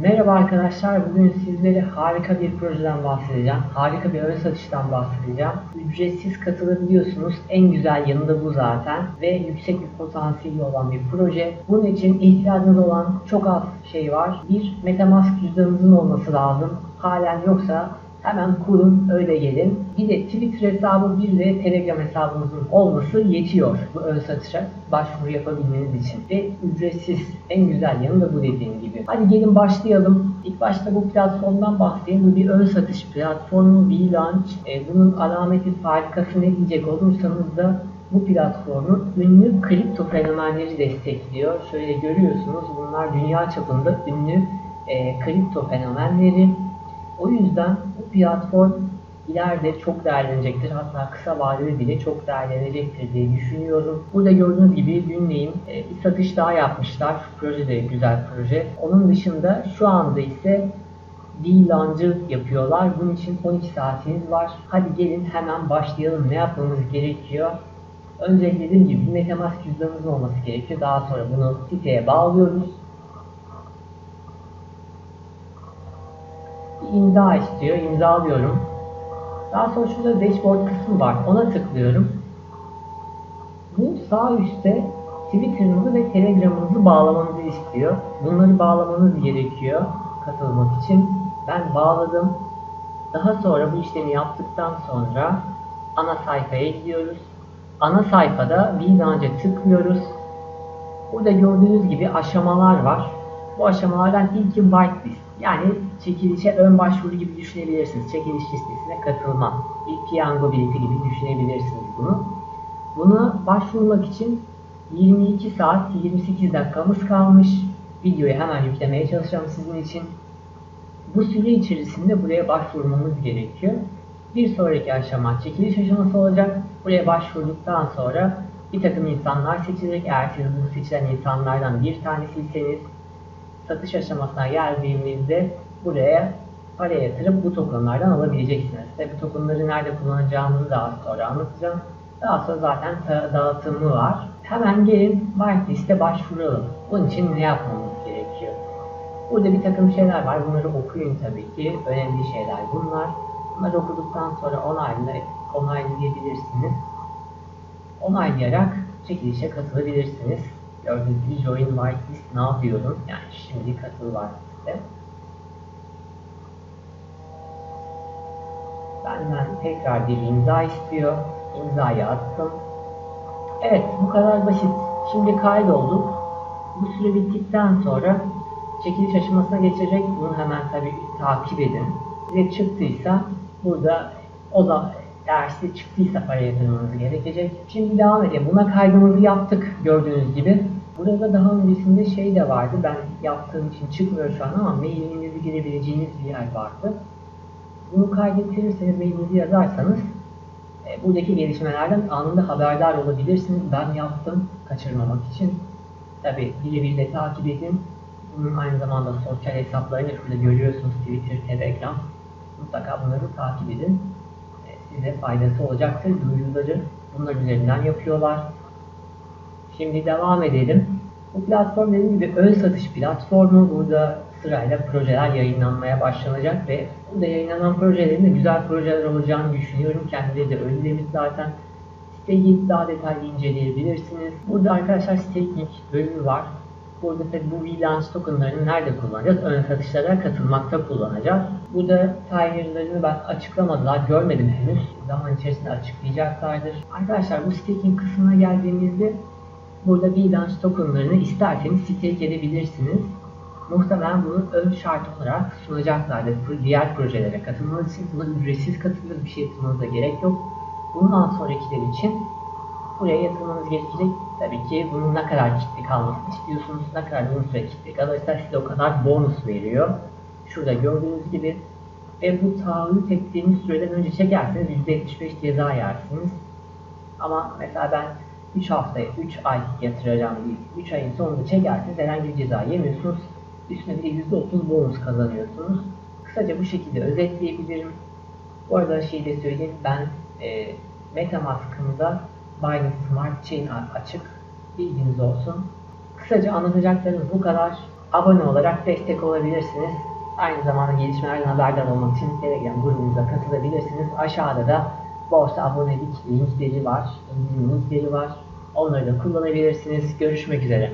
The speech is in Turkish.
Merhaba arkadaşlar, bugün sizlere harika bir projeden bahsedeceğim. Harika bir ön satıştan bahsedeceğim. Ücretsiz katılabiliyorsunuz. En güzel yanı da bu zaten. Ve yüksek bir potansiyeli olan bir proje. Bunun için ihtiyacınız olan çok az şey var. Bir, Metamask cüzdanınızın olması lazım. Halen yoksa Hemen kurun, öyle gelin. Bir de Twitter hesabı, bir de Telegram hesabınızın olması yetiyor bu ön satışa başvuru yapabilmeniz için. Ve ücretsiz. En güzel yanı da bu dediğim gibi. Hadi gelin başlayalım. İlk başta bu platformdan bahsedeyim. Bu bir ön satış platformu, bir launch. E, bunun alameti farikası ne diyecek olursanız da bu platformu ünlü kripto fenomenleri destekliyor. Şöyle görüyorsunuz bunlar dünya çapında ünlü e, kripto fenomenleri. O yüzden bu platform ileride çok değerlenecektir. Hatta kısa vadede bile çok değerlenecektir diye düşünüyorum. Burada gördüğünüz gibi günleyin e, bir satış daha yapmışlar. Proje de güzel proje. Onun dışında şu anda ise V-Launch'ı yapıyorlar. Bunun için 12 saatiniz var. Hadi gelin hemen başlayalım. Ne yapmamız gerekiyor? Önce dediğim gibi Metamask cüzdanınız olması gerekiyor. Daha sonra bunu siteye bağlıyoruz. İmza istiyor. İmzalıyorum. Daha sonra şurada dashboard kısmı var. Ona tıklıyorum. Bu sağ üstte Twitter'ınızı ve Telegram'ınızı bağlamanızı istiyor. Bunları bağlamanız gerekiyor katılmak için. Ben bağladım. Daha sonra bu işlemi yaptıktan sonra ana sayfaya gidiyoruz. Ana sayfada Vidanca tıklıyoruz. Burada gördüğünüz gibi aşamalar var. Bu aşamalardan ilki whitelist. Yani çekilişe ön başvuru gibi düşünebilirsiniz. Çekiliş listesine katılma. Bir piyango bileti gibi düşünebilirsiniz bunu. Bunu başvurmak için 22 saat 28 dakikamız kalmış. Videoyu hemen yüklemeye çalışacağım sizin için. Bu süre içerisinde buraya başvurmamız gerekiyor. Bir sonraki aşama çekiliş aşaması olacak. Buraya başvurduktan sonra bir takım insanlar seçilecek. Eğer siz bu seçilen insanlardan bir tanesiyseniz satış aşamasına geldiğimizde buraya para yatırıp bu tokenlardan alabileceksiniz. Tabi tokenları nerede kullanacağımızı daha sonra anlatacağım. Daha sonra zaten dağıtımı var. Hemen gelin whitelist'e başvuralım. Bunun için ne yapmamız gerekiyor? Burada bir takım şeyler var. Bunları okuyun tabii ki. Önemli şeyler bunlar. Bunları okuduktan sonra onaylı, onaylayabilirsiniz. Onaylayarak çekilişe katılabilirsiniz. Gördüğünüz gibi join whitelist now diyorum. Yani şimdi katıl whitelist'e. Benden tekrar bir imza istiyor. İmzayı attım. Evet bu kadar basit. Şimdi kaydolduk. Bu süre bittikten sonra çekiliş aşamasına geçecek. Bunu hemen tabii takip edin. Size çıktıysa burada o da eğer size çıktıysa para yatırmanız gerekecek. Şimdi devam edelim. Buna kaydımızı yaptık gördüğünüz gibi. Burada daha öncesinde şey de vardı. Ben yaptığım için çıkmıyor şu an ama mailinizi girebileceğiniz bir yer vardı. Bunu kaydettirirseniz mailinizi yazarsanız e, buradaki gelişmelerden anında haberdar olabilirsiniz. Ben yaptım kaçırmamak için. Tabi birebir de takip edin. Bunun aynı zamanda sosyal hesaplarını şurada görüyorsunuz Twitter, Telegram. Mutlaka bunları takip edin. E, size faydası olacaktır. Duyuruları bunlar üzerinden yapıyorlar. Şimdi devam edelim. Bu platform dediğim gibi ön satış platformu. Burada sırayla projeler yayınlanmaya başlanacak ve burada yayınlanan projelerin de güzel projeler olacağını düşünüyorum. Kendileri de öyle demiş zaten. Staking daha detaylı inceleyebilirsiniz. Burada arkadaşlar staking bölümü var. Burada tabi bu VLANC tokenlarını nerede kullanacağız? Ön satışlara katılmakta kullanacağız. Burada tier'larını ben açıklamadılar, görmedim henüz. Zaman içerisinde açıklayacaklardır. Arkadaşlar bu staking kısmına geldiğimizde burada VLANC tokenlarını isterseniz stake edebilirsiniz. Muhtemelen bunu ön şart olarak sunacaklardır. Diğer projelere katılmanız için buna ücretsiz katılır, bir şey yatırmanıza gerek yok. Bundan sonrakiler için buraya yatırmanız gerekecek. Tabii ki bunun ne kadar kitle kalmasını istiyorsunuz, ne kadar uzun süre kitle kalırsa size o kadar bonus veriyor. Şurada gördüğünüz gibi ve bu taahhüt ettiğiniz süreden önce çekerseniz %75 ceza yersiniz. Ama mesela ben 3 haftaya 3 ay yatıracağım deyip 3 ayın sonunda çekerseniz herhangi bir ceza yemiyorsunuz. Üstüne bir de %30 bonus kazanıyorsunuz. Kısaca bu şekilde özetleyebilirim. Bu arada şey de söyleyeyim ben e, Metamask'ımda Binance Smart Chain açık. Bilginiz olsun. Kısaca anlatacaklarım bu kadar. abone olarak destek olabilirsiniz. Aynı zamanda gelişmelerden haberdar olmak için Telegram grubumuza katılabilirsiniz. Aşağıda da borsa abonelik linkleri var, indirim linkleri var. Onları da kullanabilirsiniz. Görüşmek üzere.